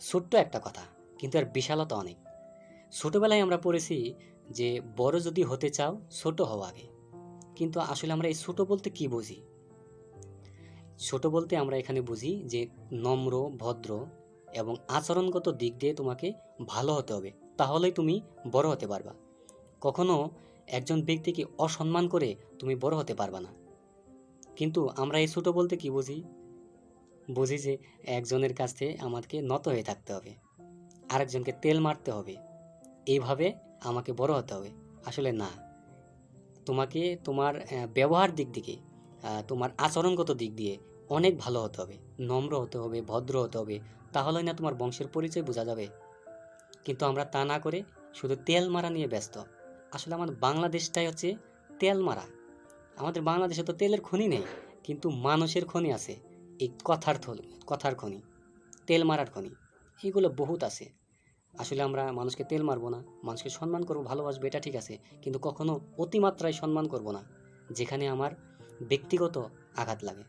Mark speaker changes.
Speaker 1: ছোট্ট একটা কথা, কিন্তু এর বিশালতা অনেক। ছোটোবেলায় আমরা পড়েছি যে, বড় যদি হতে চাও, ছোট হও আগে। কিন্তু আসলে আমরা এই ছোট বলতে কি বুঝি? ছোট বলতে আমরা এখানে বুঝি যে, নম্র, ভদ্র এবং আচরণগত দিক দিয়ে তোমাকে ভালো হতে হবে। তাহলেই তুমি বড় হতে পারবা। কখনো একজন ব্যক্তিকে অসম্মান করে তুমি বড় হতে পারবা না। কিন্তু আমরা এই ছোট বলতে কি বুঝি? বুঝি যে একজনের কাছে আমাকে নত হয়ে থাকতে হবে। আরেকজনকে তেল মারতে হবে। এইভাবে আমাকে বড় হতে হবে। আসলে না। তোমাকে তোমার ব্যবহার দিক থেকে তোমার আচরণগত দিক দিয়ে অনেক ভালো হতে হবে। নম্র হতে হবে, ভদ্র হতে হবে। তাহলেই না তোমার বংশের পরিচয় বোঝা যাবে। কিন্তু আমরা তা না করে শুধু তেল মারা নিয়ে ব্যস্ত। আসলে আমাদের বাংলাদেশটাই হচ্ছে তেল মারা। আমাদের বাংলাদেশে তো তেলের খনি নেই, কিন্তু মানুষের খনি আছে। এই কথার থল- কথার খনি তেল মারার খনি এইগুলো বহুত আছে। আসলে আমরা মানুষকে তেল মারবো না, মানুষকে সম্মান করব, ভালোবাসবো, এটা ঠিক আছে, কিন্তু কখনো অতিমাত্রায় সম্মান করব না, যেখানে আমার ব্যক্তিগত আঘাত লাগে।